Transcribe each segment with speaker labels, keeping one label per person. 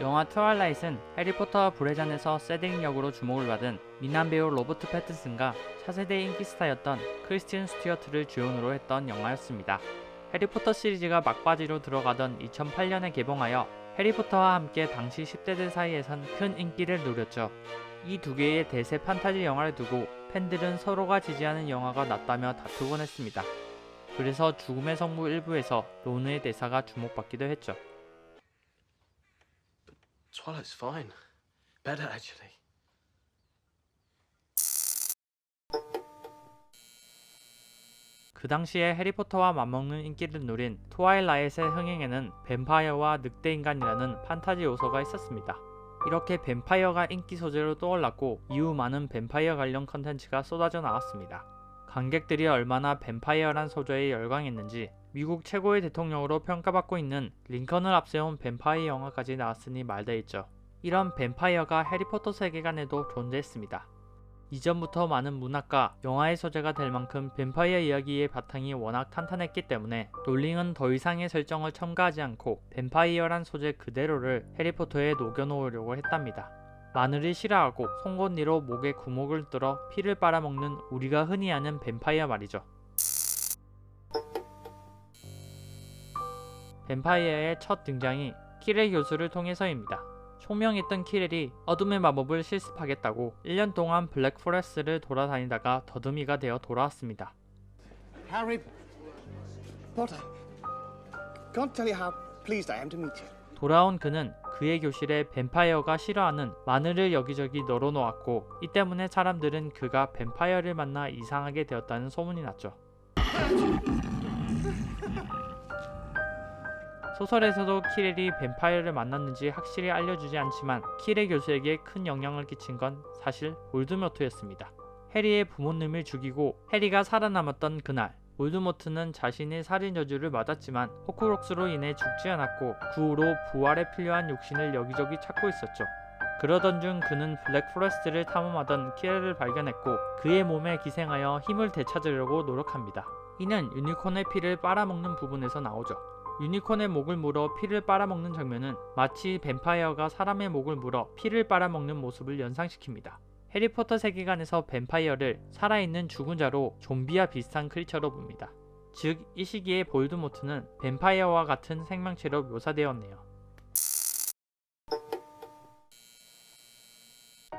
Speaker 1: 영화 트와일라잇은 해리포터와 불의 잔에서 세드릭 역으로 주목을 받은 미남 배우 로버트 패틴슨과 차세대 인기 스타였던 크리스티안 스튜어트를 주연으로 했던 영화였습니다. 해리포터 시리즈가 막바지로 들어가던 2008년에 개봉하여 해리포터와 함께 당시 10대들 사이에선 큰 인기를 누렸죠. 이 두 개의 대세 판타지 영화를 두고 팬들은 서로가 지지하는 영화가 낫다며 다투곤 했습니다. 그래서 죽음의 성부 일부에서 로는의 대사가 주목받기도 했죠.
Speaker 2: Twilight's fine. Better, actually.
Speaker 1: 그 당시에 해리포터와 맞먹는 인기를 누린 트와일라잇의 흥행에는 뱀파이어와 늑대인간이라는 판타지 요소가 있었습니다. 이렇게 뱀파이어가 인기 소재로 떠올랐고 이후 많은 뱀파이어 관련 컨텐츠가 쏟아져 나왔습니다. 관객들이 얼마나 뱀파이어란 소재에 열광했는지 미국 최고의 대통령으로 평가받고 있는 링컨을 앞세운 뱀파이어 영화까지 나왔으니 말돼 있죠. 이런 뱀파이어가 해리포터 세계관에도 존재했습니다. 이전부터 많은 문학과 영화의 소재가 될 만큼 뱀파이어 이야기의 바탕이 워낙 탄탄했기 때문에 롤링은 더 이상의 설정을 첨가하지 않고 뱀파이어란 소재 그대로를 해리포터에 녹여놓으려고 했답니다. 마늘을 싫어하고 송곳니로 목에 구멍을 뚫어 피를 빨아먹는 우리가 흔히 아는 뱀파이어 말이죠. 뱀파이어의 첫 등장이 키렐 교수를 통해서입니다. 총명했던 키렐이 어둠의 마법을 실습하겠다고 1년 동안 블랙 포레스트를 돌아다니다가 더듬이가 되어 돌아왔습니다.
Speaker 3: Harry Potter. Can't tell you how pleased I am to meet you.
Speaker 1: 돌아온 그는 그의 교실에 뱀파이어가 싫어하는 마늘을 여기저기 널어놓았고 이 때문에 사람들은 그가 뱀파이어를 만나 이상하게 되었다는 소문이 났죠. 소설에서도 키렐이 뱀파이어를 만났는지 확실히 알려주지 않지만 키렐 교수에게 큰 영향을 끼친 건 사실 볼드모트였습니다. 해리의 부모님을 죽이고 해리가 살아남았던 그날 볼드모트는 자신이 살인 저주를 맞았지만 호크록스로 인해 죽지 않았고 그 후로 부활에 필요한 육신을 여기저기 찾고 있었죠. 그러던 중 그는 블랙 포레스트를 탐험하던 키렐을 발견했고 그의 몸에 기생하여 힘을 되찾으려고 노력합니다. 이는 유니콘의 피를 빨아먹는 부분에서 나오죠. 유니콘의 목을 물어 피를 빨아먹는 장면은 마치 뱀파이어가 사람의 목을 물어 피를 빨아먹는 모습을 연상시킵니다. 해리포터 세계관에서 뱀파이어를 살아있는 죽은 자로 좀비와 비슷한 크리처로 봅니다. 즉, 이 시기에 볼드모트는 뱀파이어와 같은 생명체로 묘사되었네요.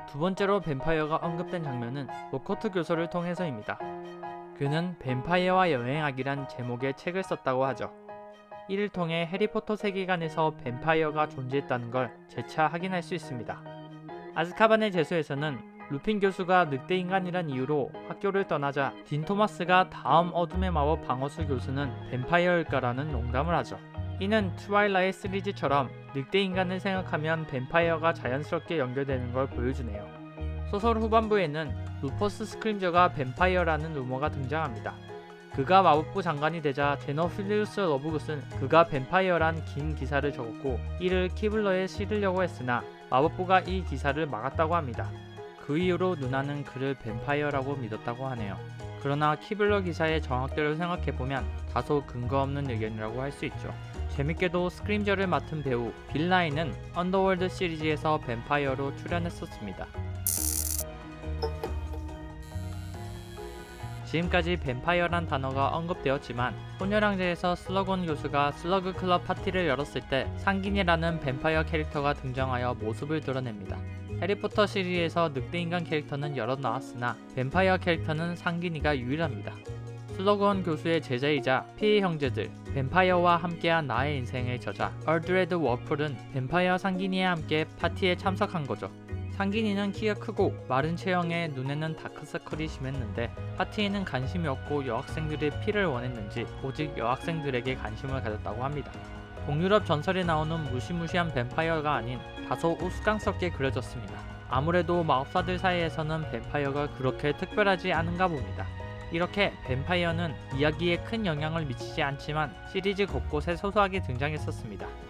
Speaker 1: 두 번째로 뱀파이어가 언급된 장면은 로커트 교서를 통해서입니다. 그는 뱀파이어와 여행하기란 제목의 책을 썼다고 하죠. 이를 통해 해리포터 세계관에서 뱀파이어가 존재했다는 걸 재차 확인할 수 있습니다. 아즈카반의 제수에서는 루핀 교수가 늑대 인간이란 이유로 학교를 떠나자 딘 토마스가 다음 어둠의 마법 방어술 교수는 뱀파이어일까라는 농담을 하죠. 이는 트와일라의 시리즈처럼 늑대 인간을 생각하면 뱀파이어가 자연스럽게 연결되는 걸 보여주네요. 소설 후반부에는 루퍼스 스크림저가 뱀파이어라는 루머가 등장합니다. 그가 마법부 장관이 되자 제너필리우스 러브굿은 그가 뱀파이어란 긴 기사를 적었고 이를 키블러에 실으려고 했으나 마법부가 이 기사를 막았다고 합니다. 그 이후로 누나는 그를 뱀파이어라고 믿었다고 하네요. 그러나 키블러 기사의 정확도를 생각해보면 다소 근거 없는 의견이라고 할 수 있죠. 재밌게도 스크림저를 맡은 배우 빌라이는 언더월드 시리즈에서 뱀파이어로 출연했었습니다. 지금까지 뱀파이어란 단어가 언급되었지만 소녀랑제에서 슬러곤 교수가 슬러그 클럽 파티를 열었을 때 상긴이라는 뱀파이어 캐릭터가 등장하여 모습을 드러냅니다. 해리포터 시리즈에서 늑대인간 캐릭터는 여러 나왔으나 뱀파이어 캐릭터는 상긴이가 유일합니다. 슬러건 교수의 제자이자 피해 형제들 뱀파이어와 함께한 나의 인생의 저자 얼드레드 워플은 뱀파이어 상긴이와 함께 파티에 참석한 거죠. 상긴이는 키가 크고 마른 체형에 눈에는 다크서클이 심했는데 파티에는 관심이 없고 여학생들의 피를 원했는지 오직 여학생들에게 관심을 가졌다고 합니다. 동유럽 전설에 나오는 무시무시한 뱀파이어가 아닌 다소 우스꽝스럽게 그려졌습니다. 아무래도 마법사들 사이에서는 뱀파이어가 그렇게 특별하지 않은가 봅니다. 이렇게 뱀파이어는 이야기에 큰 영향을 미치지 않지만 시리즈 곳곳에 소소하게 등장했었습니다.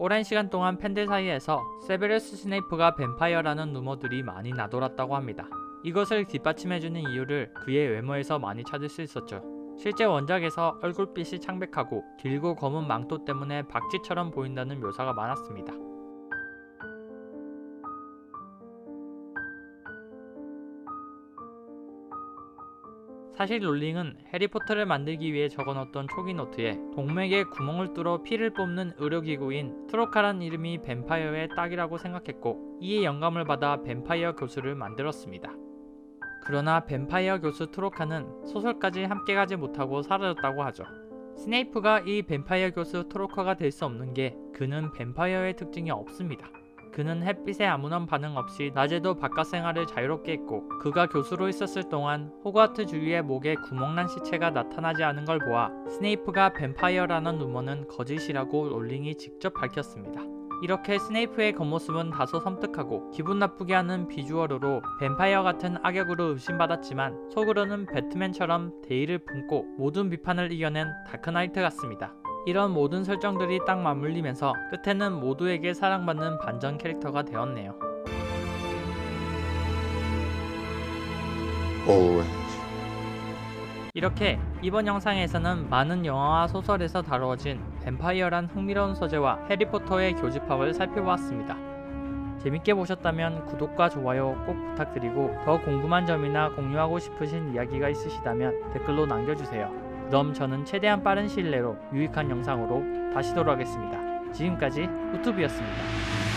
Speaker 1: 오랜 시간 동안 팬들 사이에서 세베르스 스네이프가 뱀파이어라는 루머들이 많이 나돌았다고 합니다. 이것을 뒷받침해주는 이유를 그의 외모에서 많이 찾을 수 있었죠. 실제 원작에서 얼굴빛이 창백하고 길고 검은 망토 때문에 박쥐처럼 보인다는 묘사가 많았습니다. 사실 롤링은 해리포터를 만들기 위해 적어놓던 초기 노트에 동맥에 구멍을 뚫어 피를 뽑는 의료기구인 트로카란 이름이 뱀파이어의 딱이라고 생각했고 이에 영감을 받아 뱀파이어 교수를 만들었습니다. 그러나 뱀파이어 교수 트로카는 소설까지 함께 가지 못하고 사라졌다고 하죠. 스네이프가 이 뱀파이어 교수 트로카가 될 수 없는 게 그는 뱀파이어의 특징이 없습니다. 그는 햇빛에 아무런 반응 없이 낮에도 바깥 생활을 자유롭게 했고 그가 교수로 있었을 동안 호그와트 주위의 목에 구멍난 시체가 나타나지 않은 걸 보아 스네이프가 뱀파이어라는 루머는 거짓이라고 롤링이 직접 밝혔습니다. 이렇게 스네이프의 겉모습은 다소 섬뜩하고 기분 나쁘게 하는 비주얼로 뱀파이어 같은 악역으로 의심받았지만 속으로는 배트맨처럼 대의를 품고 모든 비판을 이겨낸 다크나이트 같습니다. 이런 모든 설정들이 딱 맞물리면서 끝에는 모두에게 사랑받는 반전 캐릭터가 되었네요.
Speaker 4: Always.
Speaker 1: 이렇게 이번 영상에서는 많은 영화와 소설에서 다루어진 뱀파이어란 흥미로운 소재와 해리포터의 교집합을 살펴보았습니다. 재밌게 보셨다면 구독과 좋아요 꼭 부탁드리고 더 궁금한 점이나 공유하고 싶으신 이야기가 있으시다면 댓글로 남겨주세요. 그럼 저는 최대한 빠른 시일 내로 유익한 영상으로 다시 돌아오겠습니다. 지금까지 유튜브였습니다.